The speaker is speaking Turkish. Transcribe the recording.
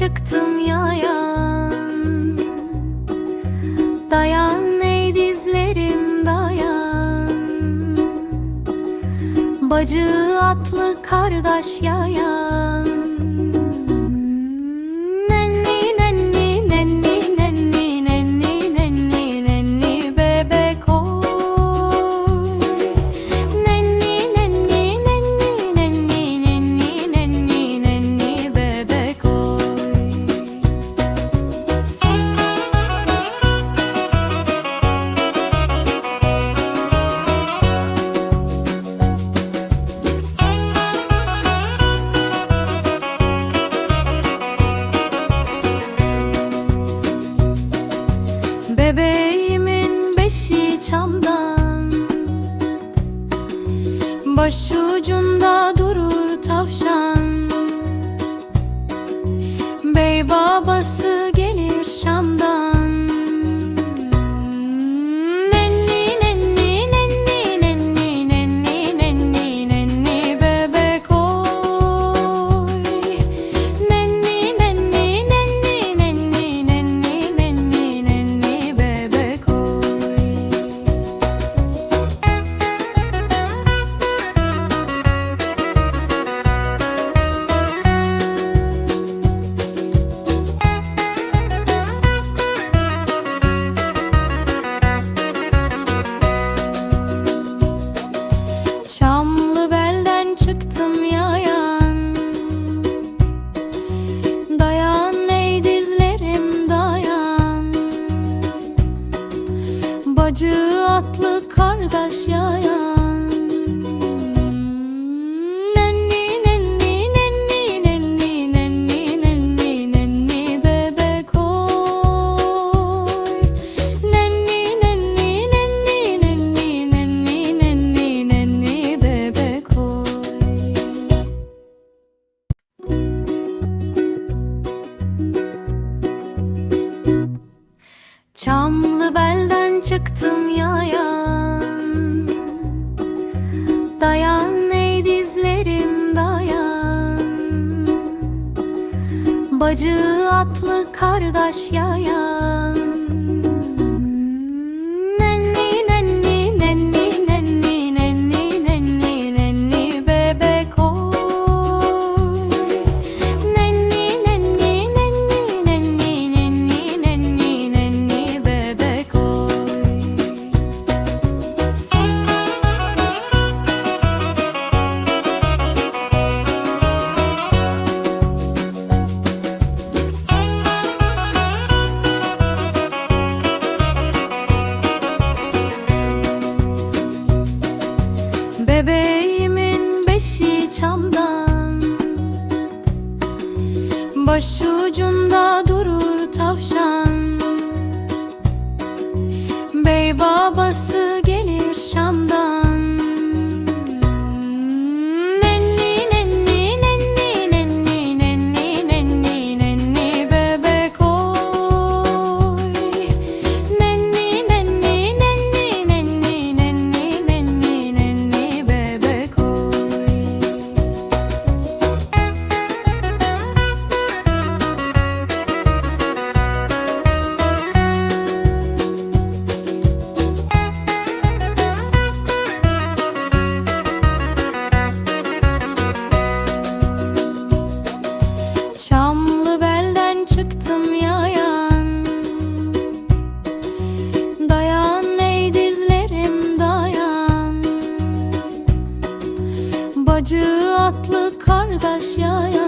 çıktım yayan. Dayan ey dizlerim dayan. Bacı atlı kardeş yayan. Başucunda durur tavşan. Bey babası gelir Şam'dan. Acı atlı kardeş yayan çıktım yayan. Dayan ey dizlerim dayan. Bacı atlı kardeş yayan. Başucunda durur tavşan. Çamlı belden çıktım yayan. Dayan ey dizlerim dayan. Bacı atlı kardeş yayan.